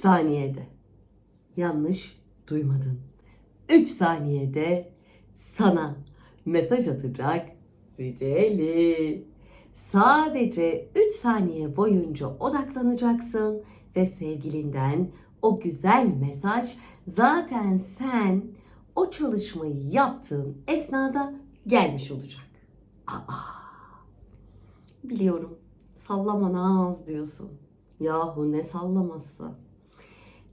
saniyede. Yanlış duymadın. 3 saniyede sana mesaj atacak Riceli. Sadece 3 saniye boyunca odaklanacaksın ve sevgilinden o güzel mesaj zaten sen o çalışmayı yaptığın esnada gelmiş olacak. Aa, biliyorum sallama naz diyorsun. Yahu ne sallaması.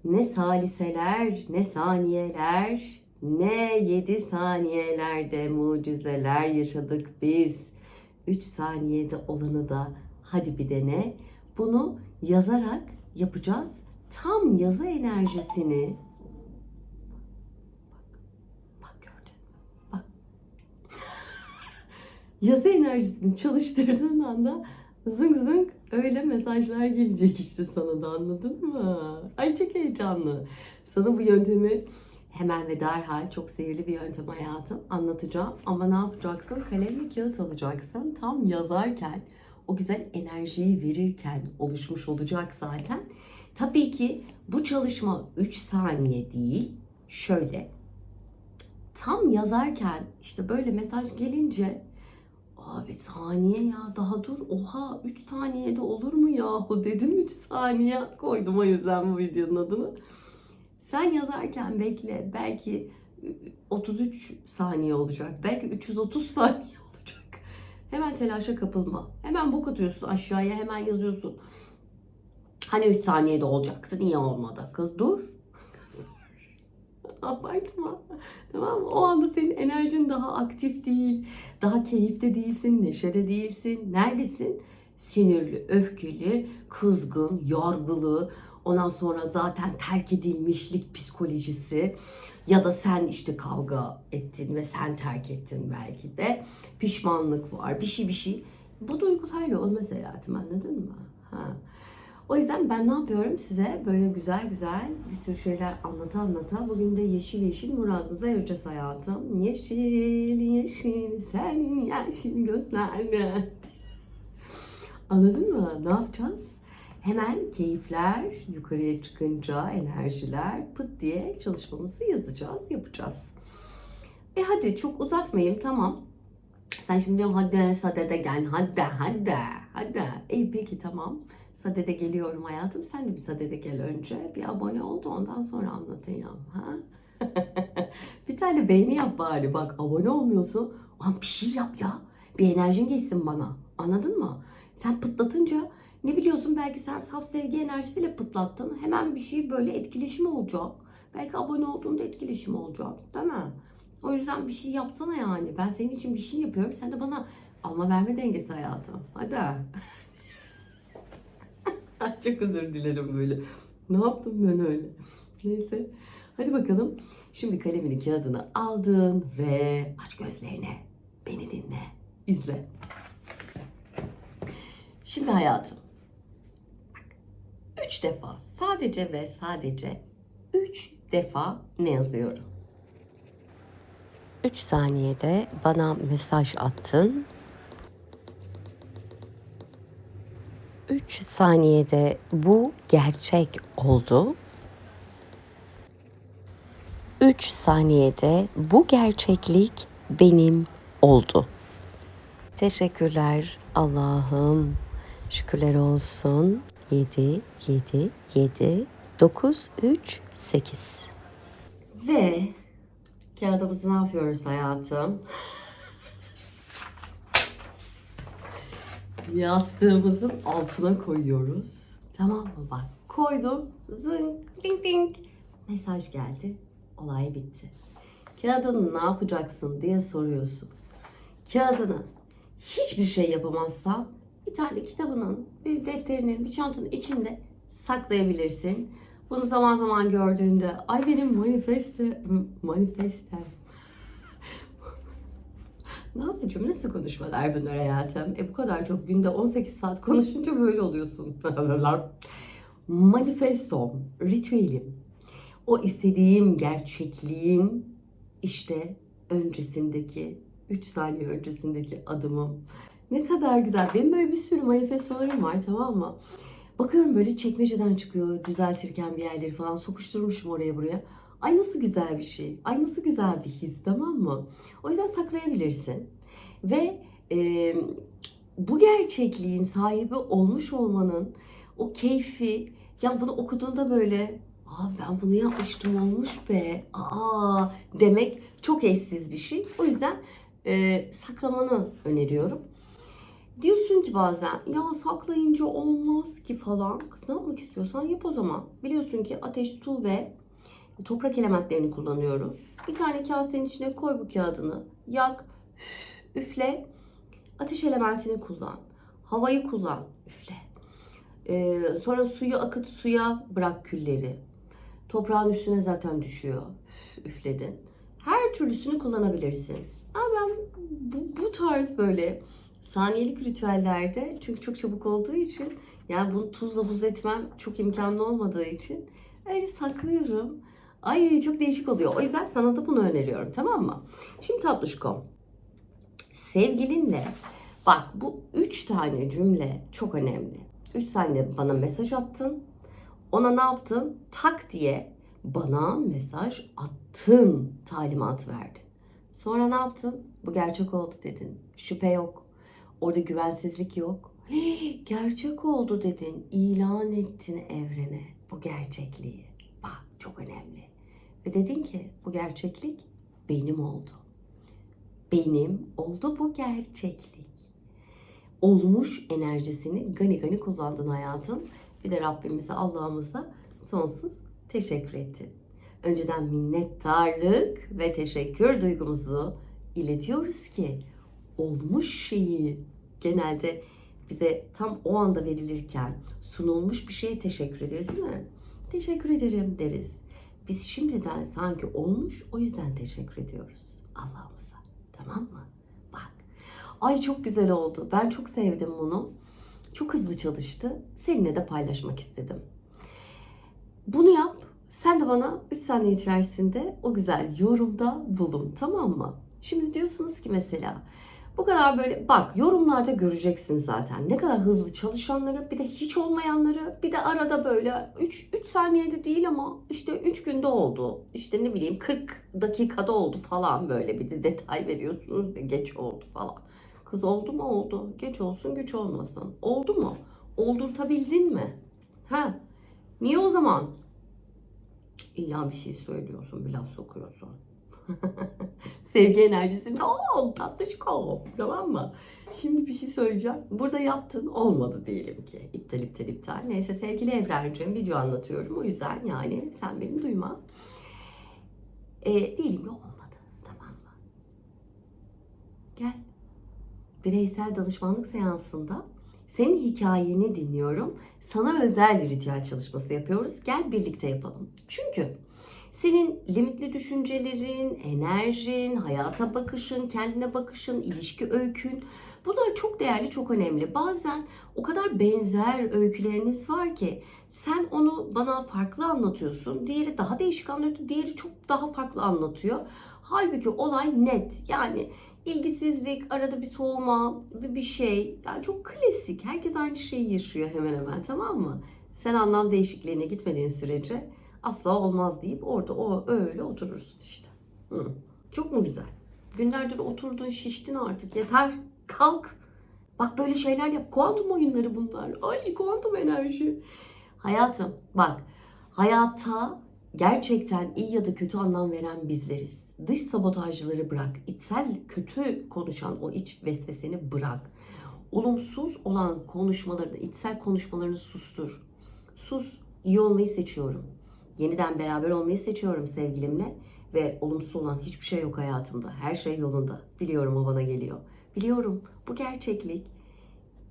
Ne saliseler, ne saniyeler, ne yedi saniyelerde mucizeler yaşadık biz. Üç saniyede olanı da hadi bir dene. Bunu yazarak yapacağız. Tam yazı enerjisini yazı enerjisini çalıştırdığın anda zınk zınk öyle mesajlar gelecek işte sana da anladın mı? Ay çok heyecanlı. Sana bu yöntemi hemen ve derhal çok sihirli bir yöntem hayatım anlatacağım. Ama ne yapacaksın? Kalem ve kağıt alacaksın. Tam yazarken o güzel enerjiyi verirken oluşmuş olacak zaten. Tabii ki bu çalışma 3 saniye değil. Şöyle tam yazarken işte böyle mesaj gelince Abi saniye ya daha dur oha 3 saniyede olur mu yahu dedim 3 saniye koydum o yüzden bu videonun adını. Sen yazarken bekle belki 33 saniye olacak belki 330 saniye olacak. Hemen telaşa kapılma. Hemen bok atıyorsun aşağıya hemen yazıyorsun. Hani 3 saniyede olacaktı niye olmadı? Kız dur. Abartma. Tamam mı? O anda senin enerjin daha aktif değil. Daha keyifte değilsin, neşede değilsin. Neredesin? Sinirli, öfkeli, kızgın, yargılı. Ondan sonra zaten terk edilmişlik psikolojisi. Ya da sen işte kavga ettin ve sen terk ettin belki de. Pişmanlık var, bir şey bir şey. Bu duygularla olmaz hayatım anladın mı? Ha. O yüzden ben ne yapıyorum size böyle güzel güzel bir sürü şeyler anlata anlata bugün de yeşil yeşil muradımıza ereceğiz hayatım. Yeşil yeşil senin yeşil gözlerine. Anladın mı? Ne yapacağız? Hemen keyifler yukarıya çıkınca enerjiler pıt diye çalışmamızı yazacağız, yapacağız. E hadi çok uzatmayayım tamam. Sen şimdi hadi sadede gel hadi hadi hadi. İyi peki tamam. Sadede geliyorum hayatım. Sen de bir sadede gel önce. Bir abone ol da ondan sonra anlatayım. Ha? bir tane beğeni yap bari. Bak abone olmuyorsun. Lan bir şey yap ya. Bir enerjin geçsin bana. Anladın mı? Sen pıtlatınca ne biliyorsun belki sen saf sevgi enerjisiyle pıtlattın. Hemen bir şey böyle etkileşim olacak. Belki abone olduğunda etkileşim olacak. Değil mi? O yüzden bir şey yapsana yani. Ben senin için bir şey yapıyorum. Sen de bana alma verme dengesi hayatım. Hadi. Çok özür dilerim böyle. Ne yaptım ben öyle? Neyse. Hadi bakalım. Şimdi kalemini kağıdını aldın ve aç gözlerini. Beni dinle. İzle. Şimdi hayatım. Bak. Üç defa sadece ve sadece üç defa ne yazıyorum? 3 saniyede bana mesaj attın. 3 saniyede bu gerçek oldu. 3 saniyede bu gerçeklik benim oldu. Teşekkürler Allah'ım. Şükürler olsun. 7 7 7 9 3 8. Ve Kağıdımızı ne yapıyoruz hayatım? Yastığımızın altına koyuyoruz. Tamam mı? Bak koydum. Zınk ding ding. Mesaj geldi. Olay bitti. Kağıdını ne yapacaksın diye soruyorsun. Kağıdını hiçbir şey yapamazsan bir tane kitabının, bir defterinin, bir çantanın içinde saklayabilirsin. Bunu zaman zaman gördüğünde ay benim manifeste manifestem Nazlıcığım nasıl konuşmalar bunlar hayatım? E bu kadar çok günde 18 saat konuşunca böyle oluyorsun. Manifestom, ritüelim. O istediğim gerçekliğin işte öncesindeki 3 saniye öncesindeki adımım. Ne kadar güzel. Benim böyle bir sürü manifestolarım var tamam mı? Bakıyorum böyle çekmeceden çıkıyor düzeltirken bir yerleri falan sokuşturmuşum oraya buraya. Ay nasıl güzel bir şey. Ay nasıl güzel bir his tamam mı? O yüzden saklayabilirsin. Ve e, bu gerçekliğin sahibi olmuş olmanın o keyfi ya bunu okuduğunda böyle Aa ben bunu yapmıştım olmuş be. Aa demek çok eşsiz bir şey. O yüzden e, saklamanı öneriyorum. Diyorsun ki bazen ya saklayınca olmaz ki falan. Kız ne yapmak istiyorsan yap o zaman. Biliyorsun ki ateş, su ve toprak elementlerini kullanıyoruz. Bir tane kasenin içine koy bu kağıdını. Yak, üfle. Ateş elementini kullan. Havayı kullan, üfle. Ee, sonra suyu akıt, suya bırak külleri. Toprağın üstüne zaten düşüyor. Üfledin. Her türlüsünü kullanabilirsin. Ama ben bu, bu tarz böyle saniyelik ritüellerde çünkü çok çabuk olduğu için yani bunu tuzla buz etmem çok imkanlı olmadığı için öyle saklıyorum. Ay çok değişik oluyor. O yüzden sana da bunu öneriyorum tamam mı? Şimdi tatlışkom. Sevgilinle bak bu üç tane cümle çok önemli. Üç tane bana mesaj attın. Ona ne yaptın? Tak diye bana mesaj attın talimat verdin. Sonra ne yaptın? Bu gerçek oldu dedin. Şüphe yok. Orada güvensizlik yok. Gerçek oldu dedin. İlan ettin evrene bu gerçekliği. Bak çok önemli. Ve dedin ki bu gerçeklik benim oldu. Benim oldu bu gerçeklik. Olmuş enerjisini gani gani kullandın hayatım. Bir de Rabbimize Allah'ımıza sonsuz teşekkür ettin. Önceden minnettarlık ve teşekkür duygumuzu iletiyoruz ki olmuş şeyi genelde bize tam o anda verilirken sunulmuş bir şeye teşekkür ederiz değil mi? Teşekkür ederim deriz. Biz şimdiden sanki olmuş o yüzden teşekkür ediyoruz Allah'ımıza. Tamam mı? Bak. Ay çok güzel oldu. Ben çok sevdim bunu. Çok hızlı çalıştı. Seninle de paylaşmak istedim. Bunu yap. Sen de bana 3 saniye içerisinde o güzel yorumda bulun. Tamam mı? Şimdi diyorsunuz ki mesela bu kadar böyle bak yorumlarda göreceksin zaten ne kadar hızlı çalışanları bir de hiç olmayanları bir de arada böyle 3 3 saniyede değil ama işte 3 günde oldu. İşte ne bileyim 40 dakikada oldu falan böyle bir de detay veriyorsunuz da geç oldu falan. Kız oldu mu oldu. Geç olsun güç olmasın. Oldu mu? Oldurtabildin mi? Ha? Niye o zaman? İlla bir şey söylüyorsun, bir laf sokuyorsun. Sevgi enerjisinde ol tatlışko tamam mı? Şimdi bir şey söyleyeceğim. Burada yaptın olmadı diyelim ki. İptal iptal iptal. Neyse sevgili Evrencim video anlatıyorum. O yüzden yani sen beni duyma. Ee, diyelim ki olmadı. Tamam mı? Gel. Bireysel danışmanlık seansında senin hikayeni dinliyorum. Sana özel bir ritüel çalışması yapıyoruz. Gel birlikte yapalım. Çünkü senin limitli düşüncelerin, enerjin, hayata bakışın, kendine bakışın, ilişki öykün bunlar çok değerli, çok önemli. Bazen o kadar benzer öyküleriniz var ki sen onu bana farklı anlatıyorsun. Diğeri daha değişik anlatıyor, diğeri çok daha farklı anlatıyor. Halbuki olay net. Yani ilgisizlik, arada bir soğuma, bir, bir şey. Yani çok klasik. Herkes aynı şeyi yaşıyor hemen hemen tamam mı? Sen anlam değişikliğine gitmediğin sürece asla olmaz deyip orada o öyle oturursun işte. Hı. Çok mu güzel? Günlerdir oturdun şiştin artık yeter. Kalk. Bak böyle şeyler yap. Kuantum oyunları bunlar. Ay kuantum enerji. Hayatım bak hayata gerçekten iyi ya da kötü anlam veren bizleriz. Dış sabotajları bırak. içsel kötü konuşan o iç vesveseni bırak. Olumsuz olan konuşmalarını, içsel konuşmalarını sustur. Sus. İyi olmayı seçiyorum. Yeniden beraber olmayı seçiyorum sevgilimle. Ve olumsuz olan hiçbir şey yok hayatımda. Her şey yolunda. Biliyorum o bana geliyor. Biliyorum bu gerçeklik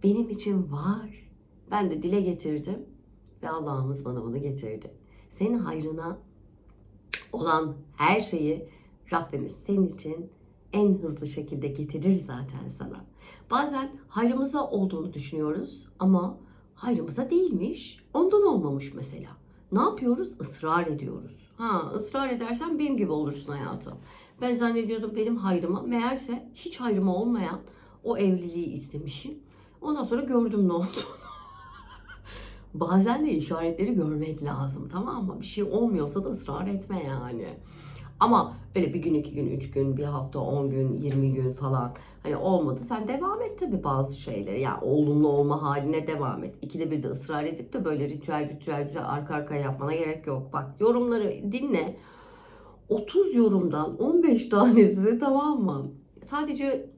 benim için var. Ben de dile getirdim ve Allah'ımız bana bunu getirdi. Senin hayrına olan her şeyi Rabbimiz senin için en hızlı şekilde getirir zaten sana. Bazen hayrımıza olduğunu düşünüyoruz ama hayrımıza değilmiş. Ondan olmamış mesela. Ne yapıyoruz? Israr ediyoruz. Ha, ısrar edersen benim gibi olursun hayatım. Ben zannediyordum benim hayrıma. Meğerse hiç hayrıma olmayan o evliliği istemişim. Ondan sonra gördüm ne olduğunu. Bazen de işaretleri görmek lazım tamam mı? Bir şey olmuyorsa da ısrar etme yani. Ama öyle bir gün, iki gün, üç gün, bir hafta, on gün, yirmi gün falan hani olmadı. Sen devam et tabii bazı şeylere. Yani olumlu olma haline devam et. İkide bir de ısrar edip de böyle ritüel ritüel ritüel arka arkaya yapmana gerek yok. Bak yorumları dinle. 30 yorumdan 15 tanesi tamam mı? Sadece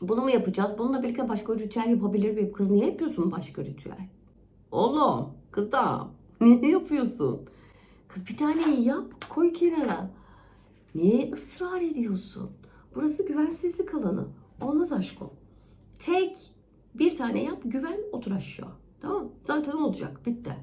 bunu mu yapacağız? Bununla birlikte başka ritüel yapabilir miyim? Kız niye yapıyorsun başka ritüel? Oğlum, kızım. Niye yapıyorsun? Kız bir tane yap, koy kenara. Niye ısrar ediyorsun? Burası güvensizlik alanı. Olmaz aşkım. Tek bir tane yap, güven, otur aşağı. Tamam Zaten olacak, bitti.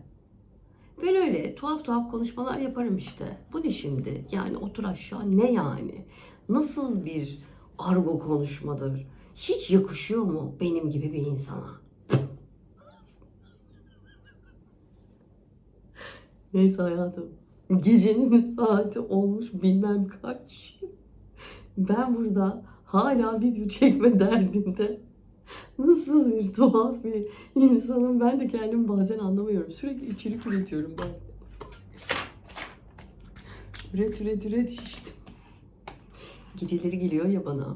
Ben öyle tuhaf tuhaf konuşmalar yaparım işte. Bu ne şimdi? Yani otur aşağı ne yani? Nasıl bir argo konuşmadır? Hiç yakışıyor mu benim gibi bir insana? Neyse hayatım. Gecenin saati olmuş bilmem kaç. Ben burada hala video çekme derdinde. Nasıl bir tuhaf bir insanım ben de kendimi bazen anlamıyorum. Sürekli içerik üretiyorum ben. Üret üret üret şiştim. Geceleri geliyor ya bana.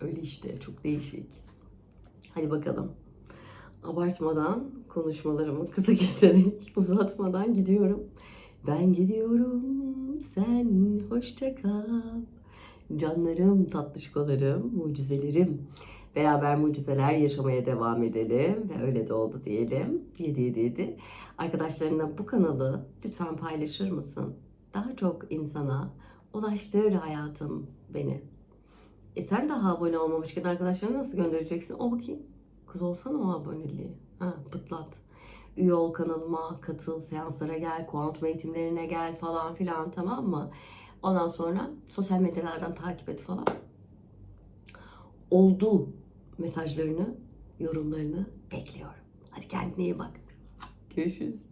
Öyle işte çok değişik. Hadi bakalım. Abartmadan konuşmalarımı kısa keserek uzatmadan gidiyorum. Ben gidiyorum sen hoşça kal. Canlarım, tatlışkolarım, mucizelerim. Beraber mucizeler yaşamaya devam edelim ve öyle de oldu diyelim. 7 7 7. Arkadaşlarına bu kanalı lütfen paylaşır mısın? Daha çok insana ulaştır hayatım beni. E sen daha abone olmamışken arkadaşlarına nasıl göndereceksin? O bakayım. Kız olsana o aboneliği. Ha, pıtlat. Üye ol kanalıma, katıl, seanslara gel, kuantum eğitimlerine gel falan filan tamam mı? Ondan sonra sosyal medyalardan takip et falan. Oldu mesajlarını, yorumlarını bekliyorum. Hadi kendine iyi bak. Görüşürüz.